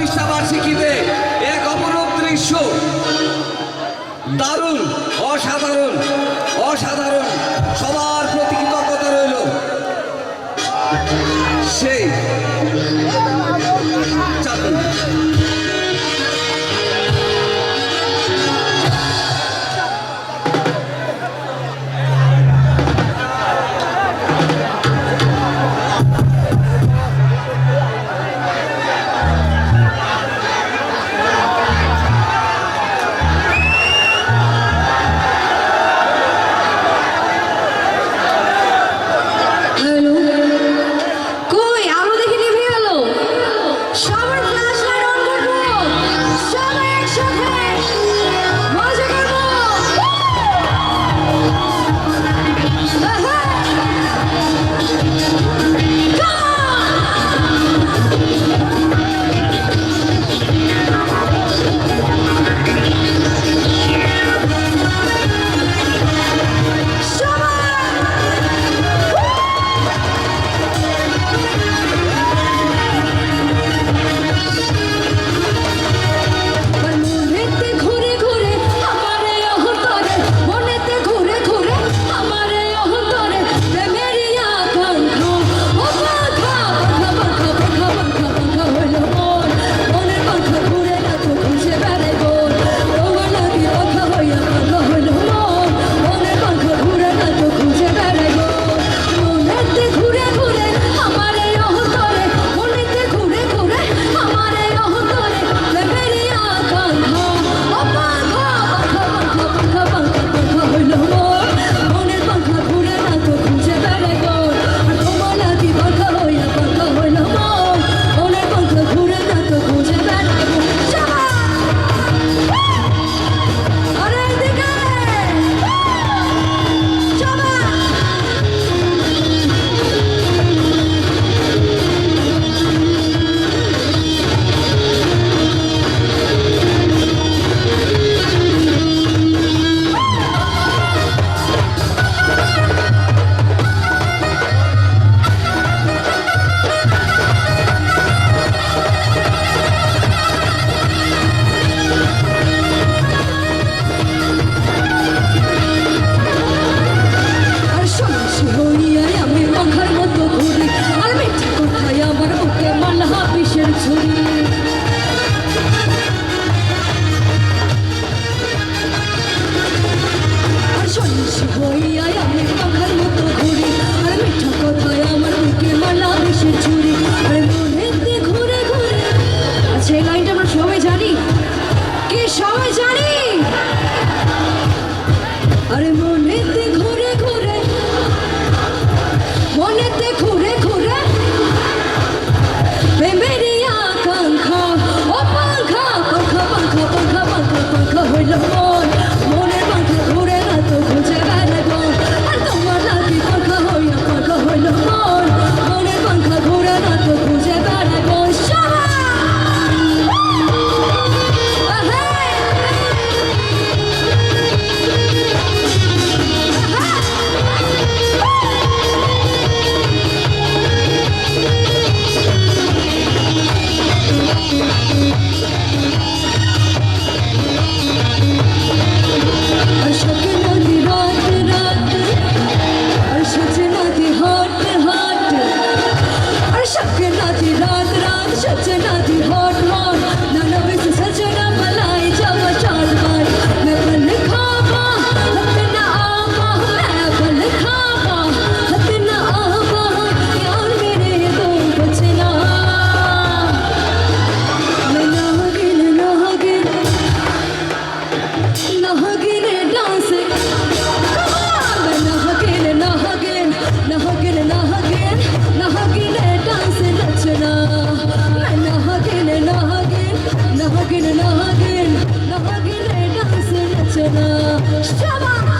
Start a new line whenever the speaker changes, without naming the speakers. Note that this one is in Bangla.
বিশ্ববার্ষিকীতে এক অপরূপ দৃশ্য। দারুণ অসাধারণ অসাধারণ সবার প্রতি কৃতজ্ঞতা রইল। সেই
চাকরি মানুষ হই syna, ściana!